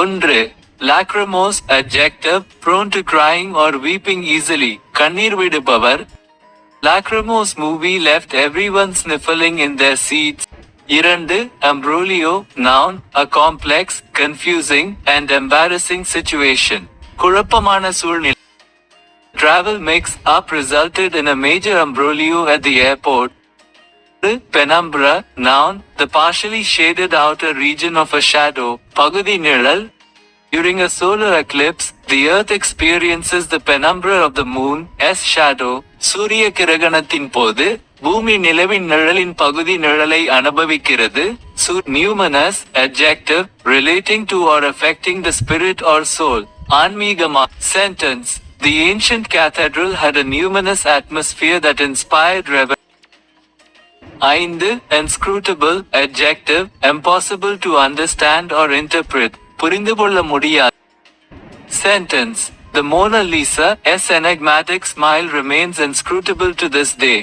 ஒன்று lachrymose adjective prone to crying or weeping easily கண்ணீர் விடுபவர் lachrymose movie left everyone sniffling in their seats இரண்டு ambroglio noun a complex confusing and embarrassing situation குழப்பமான சூழ்நிலை travel mix-up resulted in a major imbroglio at the airport penumbra, noun, the partially shaded outer region of a shadow, பகுதி நிழல். During a solar eclipse, the earth experiences the penumbra of the moon, S shadow, சூரிய கிரகணத்தின் போது, பூமி நிலவின் நிழலின் பகுதி நிழலை அனுபவிக்கிறது. Su- numinous, adjective, relating to or affecting the spirit or soul. ஆன்மீகமா sentence. The ancient cathedral had a numinous atmosphere that inspired reverence. ஐந்து inscrutable adjective impossible to understand or interpret புரிந்து கொள்ள முடியாது sentence the Mona Lisa S enigmatic smile remains inscrutable to this day